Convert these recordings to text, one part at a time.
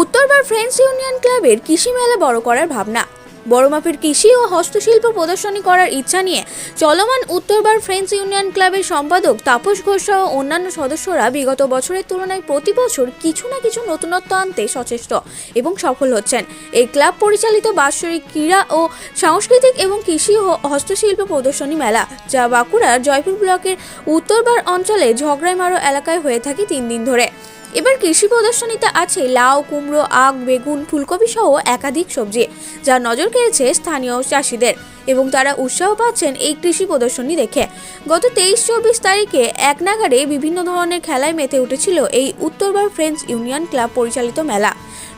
উত্তরবার friends union ক্লাবের কৃষি মেলা বড় করার ভাবনা। বড় মাপের কৃষি ও হস্তশিল্প প্রদর্শনী করার ইচ্ছা নিয়ে চলমান উত্তরবার ফ্রেন্ডস ইউনিয়ন ক্লাবের সম্পাদক তাপস ঘোষ সহ অন্যান্য সদস্যরা বিগত বছরের তুলনায় প্রতি বছর কিছু না কিছু নতুনত্ব আনতে সচেষ্ট এবং সফল হচ্ছেন। এই ক্লাব পরিচালিত বাৎসরিক ক্রীড়া ও সাংস্কৃতিক এবং কৃষি ও হস্তশিল্প প্রদর্শনী মেলা, যা বাঁকুড়ার জয়পুর ব্লকের উত্তরবার অঞ্চলে ঝগড়াইমারো এলাকায় হয়ে থাকে তিন দিন ধরে। এবার কৃষি প্রদর্শনীতে আছে লাউ, কুমড়ো, আখ, বেগুন, ফুলকপি সহ একাধিক সবজি, যা নজর কেড়েছে স্থানীয় চাষিদের এবং তারা উৎসাহ পাচ্ছেন এই কৃষি প্রদর্শনী দেখে। গত তেইশ চব্বিশ তারিখে এক নাগারে বিভিন্ন ধরনের খেলায় মেতে উঠেছিল এই উত্তরবার ফ্রেন্ডস ইউনিয়ন ক্লাব পরিচালিত মেলা।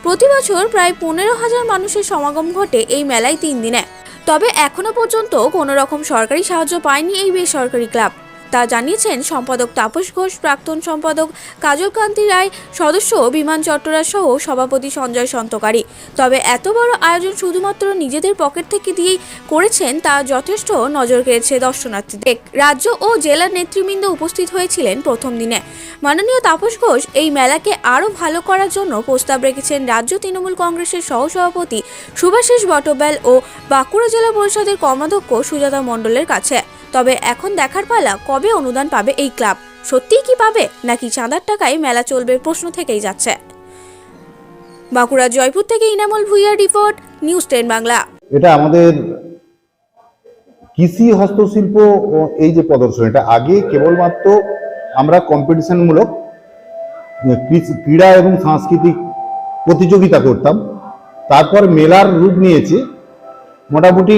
প্রতি বছর প্রায় পনেরো হাজার মানুষের সমাগম ঘটে এই মেলায় তিন দিনে। তবে এখনও পর্যন্ত কোনো রকম সরকারি সাহায্য পায়নি এই বেসরকারি ক্লাব। তা জানিয়েছেন, সম্পাদক তাপস ঘোষ, প্রাক্তন সম্পাদক কাজল কান্তি রায়, সদস্য বিমান চট্টরাজ সহ সভাপতি সঞ্জয় সন্তকারী। তবে এত বড় আয়োজন শুধুমাত্র নিজেদের পকেট থেকে দিয়েই করেছেন তা যথেষ্ট নজর কেড়েছে দর্শনার্থীদের। রাজ্য ও জেলার নেতৃবৃন্দ উপস্থিত হয়েছিলেন প্রথম দিনে। মাননীয় তাপস ঘোষ এই মেলাকে আরও ভালো করার জন্য প্রস্তাব রেখেছেন রাজ্য তৃণমূল কংগ্রেসের সহসভাপতি সুভাষিস বটবেল ও বাঁকুড়া জেলা পরিষদের কর্মাধ্যক্ষ সুজাতা মণ্ডলের কাছে। তবে এখন দেখার পালা কবে অনুদান পাবে এই ক্লাব? সত্যিই কি পাবে? নাকি চাঁদার টাকায় মেলা চলবে প্রশ্ন থেকেই যাচ্ছে। বাঁকুড়া জয়পুর থেকে ইনামল ভুইয়ার রিপোর্ট, নিউজ টেন বাংলা। এটা আমাদের কৃষি হস্তশিল্প এই যে প্রদর্শনী, এটা আগে কেবলমাত্র আমরা কম্পিটিশনমূলক ক্রীড়া এবং সাংস্কৃতিক প্রতিযোগিতা করতাম। তারপর মেলার রূপ নিয়েছে মোটামুটি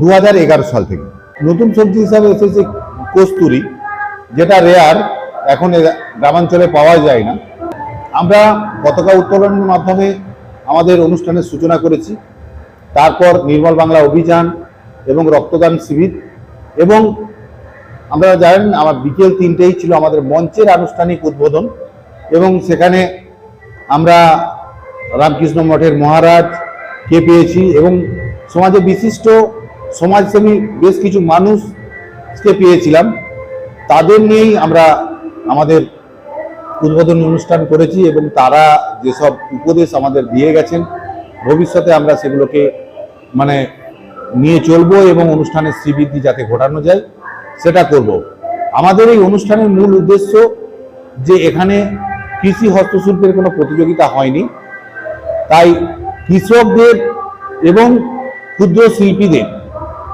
দু হাজার এগারো সাল থেকে। নতুন সবজি হিসাবে এসেছে কস্তুরি, যেটা রেয়ার এখন গ্রামাঞ্চলে পাওয়া যায় না। আমরা পতাকা উত্তোলনের মাধ্যমে আমাদের অনুষ্ঠানের সূচনা করেছি। তারপর নির্মল বাংলা অভিযান এবং রক্তদান শিবির এবং আমরা জানেন আমার বিকেল তিনটেই ছিল আমাদের মঞ্চের আনুষ্ঠানিক উদ্বোধন এবং সেখানে আমরা রামকৃষ্ণ মঠের মহারাজকে পেয়েছি এবং সমাজে বিশিষ্ট সমাজসেবী বেশ কিছু মানুষকে পেয়েছিলাম। তাদের নিয়েই আমরা আমাদের উদ্বোধন অনুষ্ঠান করেছি এবং তারা যেসব উপদেশ আমাদের দিয়ে গেছেন, ভবিষ্যতে আমরা সেগুলোকে মানে নিয়ে চলবো এবং অনুষ্ঠানের শ্রীবৃদ্ধি যাতে ঘটানো যায়, সেটা করব। আমাদের এই অনুষ্ঠানের মূল উদ্দেশ্য যে এখানে কৃষি হস্তশিল্পের কোনো প্রতিযোগিতা হয়নি। তাই কৃষকদের এবং ক্ষুদ্র শিল্পীদের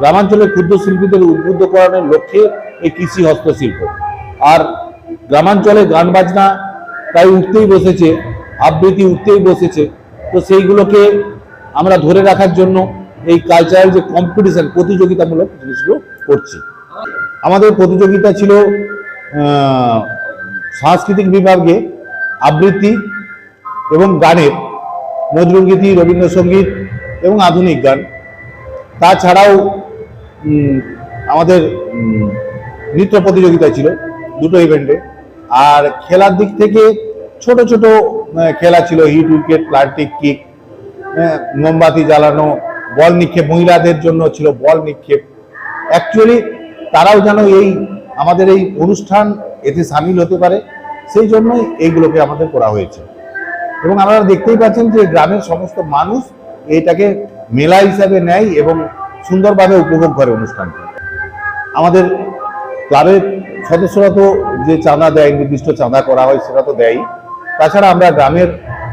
গ্রামাঞ্চলের ক্ষুদ্র শিল্পীদের উদ্বুদ্ধ করানোর লক্ষ্যে এই কৃষি হস্তশিল্প। আর গ্রামাঞ্চলে গান বাজনা প্রায় উঠতেই বসেছে, আবৃত্তি উঠতেই বসেছে। তো সেইগুলোকে আমরা ধরে রাখার জন্য এই কালচারাল যে কম্পিটিশান প্রতিযোগিতামূলক জিনিসগুলো করছি। আমাদের প্রতিযোগিতা ছিল সাংস্কৃতিক বিভাগে আবৃত্তি এবং গানের নজরুলগীতি রবীন্দ্রসঙ্গীত এবং আধুনিক গান। তাছাড়াও আমাদের নৃত্য প্রতিযোগিতা ছিল দুটো ইভেন্টে আর খেলার দিক থেকে ছোট ছোট খেলা ছিল, হিট উইকেট প্লান্টিক কিক মোমবাতি জ্বালানো, বল নিক্ষেপ, মহিলাদের জন্য ছিল বল নিক্ষেপ। অ্যাকচুয়ালি তারাও যেন এই, আমাদের এই অনুষ্ঠান এতে সামিল হতে পারে, সেই জন্যই এইগুলোকে আমাদের করা হয়েছে। এবং আপনারা দেখতেই পাচ্ছেন যে গ্রামের সমস্ত মানুষ এটাকে মেলা হিসাবে নেয় এবং সুন্দরভাবে উপভোগ করে অনুষ্ঠানটি আমাদের ক্লাবের সদস্যরা তো যে চাঁদা দেয় নির্দিষ্ট চাঁদা করা হয় সেটা তো দেয়ই। তাছাড়া আমরা গ্রামের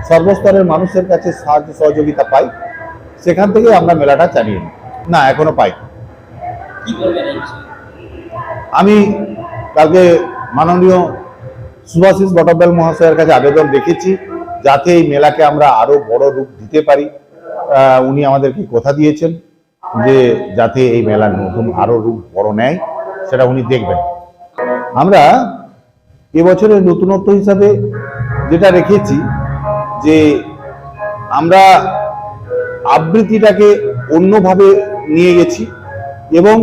সর্বস্তরের মানুষের কাছে সাহায্য সহযোগিতা পাই। সেখান থেকে আমরা মেলাটা চালিয়ে নিই। না এখনও পাই আমি কালকে মাননীয় সুভাষিস বটব্যাল মহাশয়ের কাছে আবেদন রেখেছি যাতে এই মেলাকে আমরা আরও বড় রূপ দিতে পারি। উনি আমাদেরকে কথা দিয়েছেন। যে যাতে এই মেলার নতুন আরও রূপ বড় নেয়, সেটা উনি দেখবেন। আমরা এবছরের নতুনত্ব হিসাবে যেটা রেখেছি, যে আমরা আবৃত্তিটাকে অন্যভাবে নিয়ে গেছি এবং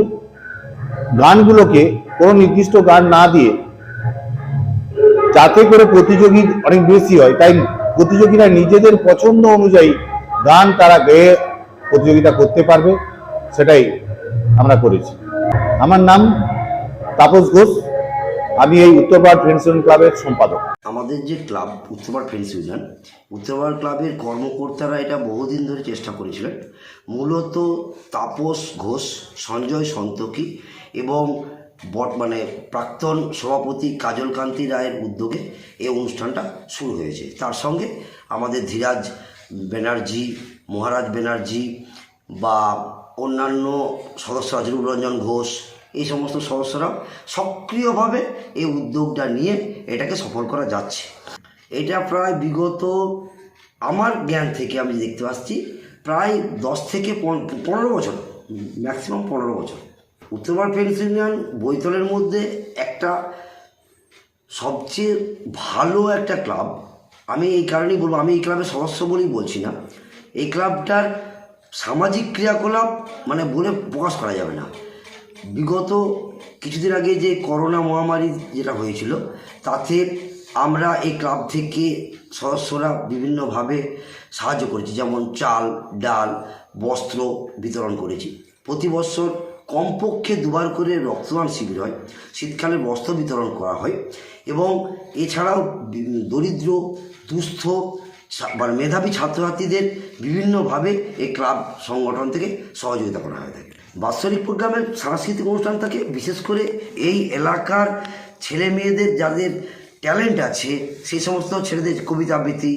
গানগুলোকে কোনো নির্দিষ্ট গান না দিয়ে যাতে করে প্রতিযোগী অনেক বেশি হয়। তাই প্রতিযোগীরা নিজেদের পছন্দ অনুযায়ী গান তারা গেয়ে প্রতিযোগিতা করতে পারবে, সেটাই আমরা করেছি। আমার নাম তাপস ঘোষ, আমি এই উত্তরপাড় ফ্রেন্ডস ইউনিয়ন ক্লাবের সম্পাদক। আমাদের যে club Uttarbar friends union Uttarbar ক্লাবের কর্মকর্তারা এটা বহুদিন ধরে চেষ্টা করেছিলেন। মূলত তাপস ঘোষ, সঞ্জয় সন্তকি এবং বট মানে প্রাক্তন সভাপতি কাজল কান্তি রায়ের উদ্যোগে এই অনুষ্ঠানটা শুরু হয়েছে। তার সঙ্গে আমাদের ধীরাজ ব্যানার্জি, মহারাজ ব্যানার্জি বা অন্যান্য সদস্য রুল রঞ্জন ঘোষ, এই সমস্ত সদস্যরা সক্রিয়ভাবে এই উদ্যোগটা নিয়ে এটাকে সফল করা যাচ্ছে। এটা প্রায় বিগত আমার জ্ঞান থেকে আমি দেখতে পাচ্ছি, প্রায় দশ থেকে পনেরো বছর, ম্যাক্সিমাম পনেরো বছর। উত্তরবার ফ্রেন্ডস ইউনিয়ন বৈতলের মধ্যে একটা সবচেয়ে ভালো একটা ক্লাব আমি এই কারণেই বলব, আমি এই ক্লাবের সদস্য বলেই বলছি না। এই ক্লাবটার সামাজিক ক্রিয়াকলাপ মানে বলে প্রকাশ করা যাবে না। বিগত কিছুদিন আগে যে করোনা মহামারী যেটা হয়েছিল, তাতে আমরা এই ক্লাব থেকে সদস্যরা বিভিন্নভাবে সাহায্য করেছি, যেমন চাল, ডাল, বস্ত্র বিতরণ করেছি। প্রতি বছর কমপক্ষে দুবার করে রক্তদান শিবির হয়, শীতকালে বস্ত্র বিতরণ করা হয় এবং এছাড়াও দরিদ্র দুস্থ মানে মেধাবী ছাত্রছাত্রীদের বিভিন্নভাবে এই ক্লাব সংগঠন থেকে সহযোগিতা করা হয়ে থাকে। বাৎসরিক প্রোগ্রামের সাংস্কৃতিক অনুষ্ঠান থাকে। বিশেষ করে এই এলাকার ছেলে মেয়েদের যাদের ট্যালেন্ট আছে, সেই সমস্ত ছেলেদের কবিতা আবৃত্তি,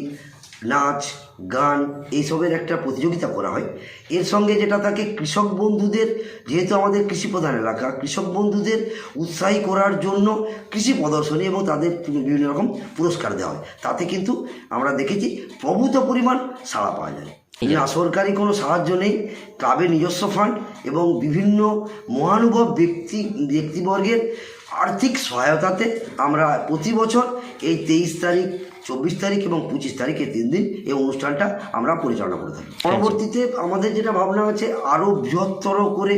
নাচ গান এইসবের একটা প্রতিযোগিতা করা হয়। এর সঙ্গে যেটা থাকে কৃষক বন্ধুদের যেহেতু আমাদের কৃষি প্রধান এলাকা কৃষক বন্ধুদের উৎসাহী করার জন্য কৃষি প্রদর্শনী এবং তাদের বিভিন্ন রকম পুরস্কার দেওয়া হয়। তাতে কিন্তু আমরা দেখেছি প্রভূত পরিমাণ সাড়া পাওয়া যায়। না সরকারি কোনো সাহায্য নেই। ক্লাবের নিজস্ব ফান্ড এবং বিভিন্ন মহানুভব ব্যক্তি ব্যক্তিবর্গের আর্থিক সহায়তাতে আমরা প্রতি বছর এই তেইশ তারিখ চব্বিশ তারিখ এবং পঁচিশ তারিখে তিন দিন এই অনুষ্ঠানটা আমরা পরিচালনা করে থাকি। পরবর্তীতে আমাদের যেটা ভাবনা আছে, আরও বৃহত্তর করে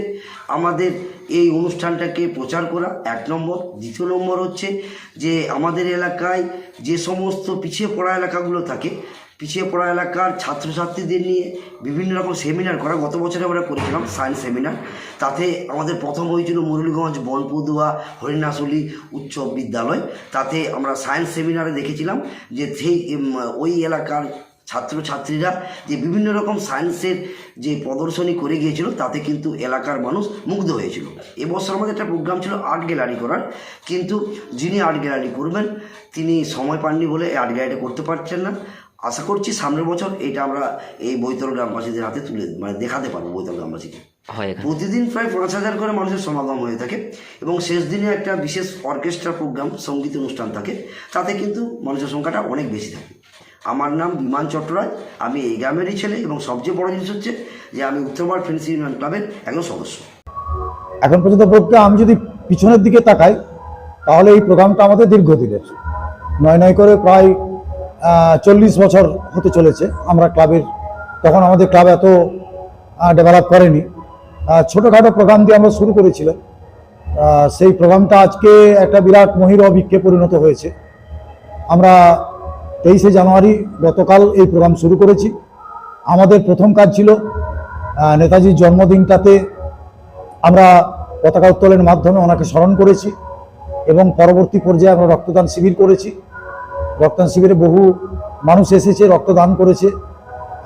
আমাদের এই অনুষ্ঠানটাকে প্রচার করা। এক নম্বর। দ্বিতীয় নম্বর হচ্ছে যে আমাদের এলাকায় যে সমস্ত পিছিয়ে পড়া এলাকাগুলো থাকে পিছিয়ে পড়া এলাকার ছাত্রছাত্রীদের নিয়ে বিভিন্ন রকম সেমিনার করা। গত বছরে আমরা করেছিলাম সায়েন্স সেমিনার তাতে আমাদের প্রথম হয়েছিল মুরলীগঞ্জ বনপদুয়া হরিণাশলী উচ্চ বিদ্যালয়। তাতে আমরা সায়েন্স সেমিনারে দেখেছিলাম যে সেই ওই এলাকার ছাত্রছাত্রীরা যে বিভিন্ন রকম সায়েন্সের যে প্রদর্শনী করে গিয়েছিল, তাতে কিন্তু এলাকার মানুষ মুগ্ধ হয়েছিল। এবছর আমাদের একটা প্রোগ্রাম ছিল আর্ট গ্যালারি করার। কিন্তু যিনি আর্ট গ্যালারি করবেন, তিনি সময় পাননি বলে আর্ট গ্যালারিটা করতে পারছেন না। আশা করছি সামনের বছর এটা আমরা এই বৈতল গ্রামবাসীদের হাতে তুলে মানে দেখাতে পারব বৈতল গ্রামবাসীকে। হয় প্রতিদিন প্রায় পাঁচ হাজার করে মানুষের সমাগম হয়ে থাকে এবং শেষ দিনে একটা বিশেষ অর্কেস্ট্রা প্রোগ্রাম সংগীত অনুষ্ঠান থাকে। তাতে কিন্তু মানুষের সংখ্যাটা অনেক বেশি থাকে। আমার নাম বিমান চট্টরাজ আমি এই গ্রামেরই ছেলে এবং সবচেয়ে বড় জিনিস হচ্ছে যে আমি উত্তরবার ফ্রেন্ডস ইউনিয়ন ক্লাবের একজন সদস্য। এখন পর্যন্ত বলতে আমি যদি পিছনের দিকে তাকাই তাহলে এই প্রোগ্রামটা আমাদের দীর্ঘদিনের। নয় নয় করে প্রায় চল্লিশ বছর হতে চলেছে আমরা ক্লাবের, তখন আমাদের ক্লাব এত ডেভেলপ করেনি। ছোটোখাটো প্রোগ্রাম দিয়ে আমরা শুরু করেছিলাম। সেই প্রোগ্রামটা আজকে একটা বিরাট মহির অভিক্ষে পরিণত হয়েছে। আমরা তেইশে জানুয়ারি গতকাল এই প্রোগ্রাম শুরু করেছি। আমাদের প্রথম কাজ ছিল নেতাজির জন্মদিনটাতে আমরা পতাকা উত্তোলনের মাধ্যমে ওনাকে স্মরণ করেছি এবং পরবর্তী পর্যায়ে আমরা রক্তদান শিবির করেছি। রক্তদান শিবিরে বহু মানুষ এসেছে, রক্তদান করেছে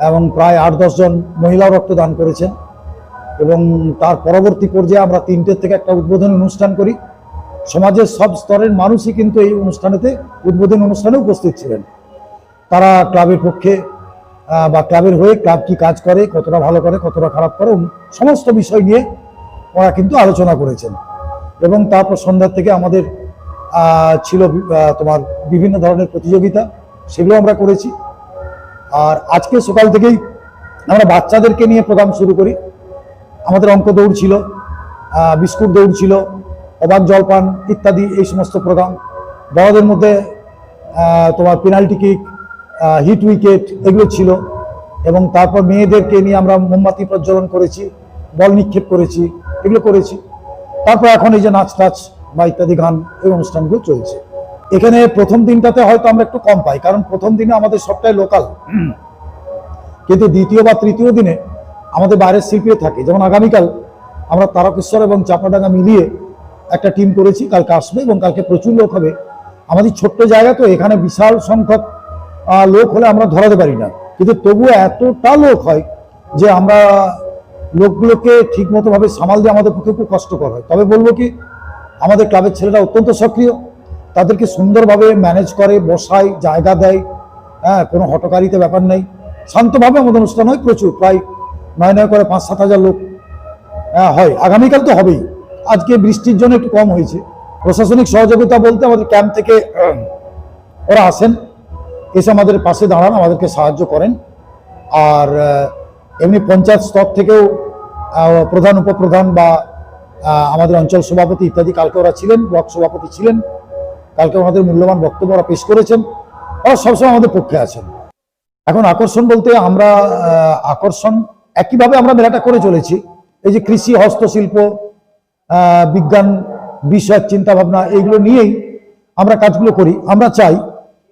এবং প্রায় আট দশজন মহিলাও রক্তদান করেছেন এবং তার পরবর্তী পর্যায়ে আমরা তিনটের থেকে একটা উদ্বোধনী অনুষ্ঠান করি। সমাজের সব স্তরের মানুষই কিন্তু এই অনুষ্ঠানেতে উদ্বোধনী অনুষ্ঠানে উপস্থিত ছিলেন। তারা ক্লাবের পক্ষে বা ক্লাবের হয়ে ক্লাব কি কাজ করে, কতটা ভালো করে, কতটা খারাপ করে সমস্ত বিষয় নিয়ে ওরা কিন্তু আলোচনা করেছেন। এবং তারপর সন্ধ্যার থেকে আমাদের ছিল তোমার বিভিন্ন ধরনের প্রতিযোগিতা, সেগুলো আমরা করেছি। আর আজকে সকাল থেকেই আমরা বাচ্চাদেরকে নিয়ে প্রোগ্রাম শুরু করি। আমাদের অঙ্ক দৌড় ছিল বিস্কুট দৌড় ছিল, অবাক জলপান ইত্যাদি এই সমস্ত প্রোগ্রাম বড়দের মধ্যে তোমার পেনাল্টি কিক হিট উইকেট এগুলো ছিল। এবং তারপর মেয়েদেরকে নিয়ে আমরা মোমবাতি প্রজ্বলন করেছি, বল নিক্ষেপ করেছি, এগুলো করেছি। তারপর এখন এই যে নাচ টাচ বা ইত্যাদি গান এই অনুষ্ঠানগুলো চলছে। এখানে প্রথম দিনটাতে হয়তো আমরা একটু কম পাই, কারণ প্রথম দিনে আমাদের সবটাই লোকাল কিন্তু দ্বিতীয় বা তৃতীয় দিনে আমাদের বাইরের শিল্পীও থাকে। যেমন আগামীকাল আমরা তারকেশ্বর এবং চাপাডাঙ্গা মিলিয়ে একটা টিম করেছি, কালকে আসবে এবং কালকে প্রচুর লোক হবে। আমাদের ছোট্ট জায়গা তো, এখানে বিশাল সংখ্যক লোক হলে আমরা ধরাতে পারি না। কিন্তু তবুও এতটা লোক হয় যে আমরা লোকগুলোকে ঠিক মতো ভাবে সামাল দিয়ে আমাদের পক্ষে খুব কষ্টকর হয়। তবে বলব কি আমাদের ক্লাবের ছেলেরা অত্যন্ত সক্রিয়। তাদেরকে সুন্দরভাবে ম্যানেজ করে বসায় জায়গা দেয়। হ্যাঁ কোনো হটকারিতে ব্যাপার নেই। শান্তভাবে আমাদের অনুষ্ঠান হয় প্রচুর প্রায় নয় নয় করে পাঁচ সাত হাজার লোক। হ্যাঁ, হয়। আগামীকাল তো হবেই। আজকে বৃষ্টির জন্য একটু কম হয়েছে। প্রশাসনিক সহযোগিতা বলতে আমাদের ক্যাম্প থেকে ওরা আসেন। এসে আমাদের পাশে দাঁড়ান আমাদেরকে সাহায্য করেন। আর এমনি পঞ্চায়েত স্তর থেকেও প্রধান উপপ্রধান বা আমাদের অঞ্চল সভাপতি ইত্যাদি কালকে ওরা ছিলেন, ব্লক সভাপতি ছিলেন। কালকে ওনাদের মূল্যবান বক্তব্য ওরা পেশ করেছেন। ওরা সবসময় আমাদের পক্ষে আছেন। এখন আকর্ষণ বলতে আমরা আকর্ষণ একইভাবে আমরা মেলাটা করে চলেছি। এই যে কৃষি, হস্তশিল্প বিজ্ঞান বিষয়ক চিন্তা ভাবনা এইগুলো নিয়েই আমরা কাজগুলো করি। আমরা চাই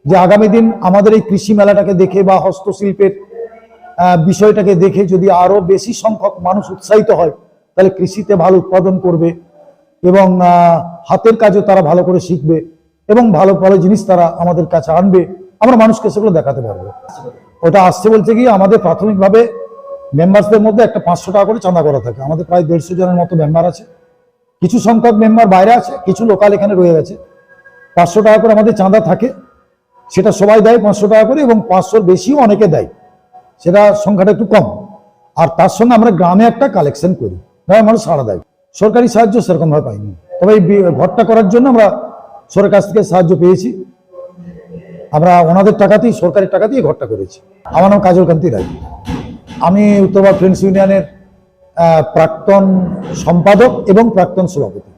যে আগামী দিন আমাদের এই কৃষি মেলাটাকে দেখে বা হস্তশিল্পের বিষয়টাকে দেখে যদি আরও বেশি সংখ্যক মানুষ উৎসাহিত হয় তাহলে কৃষিতে ভালো উৎপাদন করবে এবং হাতের কাজও তারা ভালো করে শিখবে এবং ভালো ভালো জিনিস তারা আমাদের কাছে আনবে। আমরা মানুষকে সেগুলো দেখাতে পারব। ওটা আসছে বলতে গিয়ে আমাদের প্রাথমিকভাবে মেম্বারসদের মধ্যে একটা পাঁচশো টাকা করে চাঁদা করা থাকে। আমাদের প্রায় দেড়শো জনের মতো মেম্বার আছে। কিছু সংখ্যক মেম্বার বাইরে আছে, কিছু লোকাল এখানে রয়ে গেছে। পাঁচশো টাকা করে আমাদের চাঁদা থাকে। সেটা সবাই দেয় পাঁচশো টাকা করে এবং পাঁচশোর বেশিও অনেকে দেয়। সেটা সংখ্যাটা একটু কম। আর তার সঙ্গে আমরা গ্রামে একটা কালেকশন করি। গ্রামের মানুষ সাড়া দেয়। সরকারি সাহায্য সেরকমভাবে পাইনি। তবে এই ঘরটা করার জন্য আমরা সরকার কাছ থেকে সাহায্য পেয়েছি। আমরা ওনাদের টাকাতেই সরকারের টাকা দিয়ে ঘরটা করেছি। আমার নাম কাজল কান্তি রায়। আমি উত্তরবা ফ্রেন্ডস ইউনিয়নের প্রাক্তন সম্পাদক এবং প্রাক্তন সভাপতি।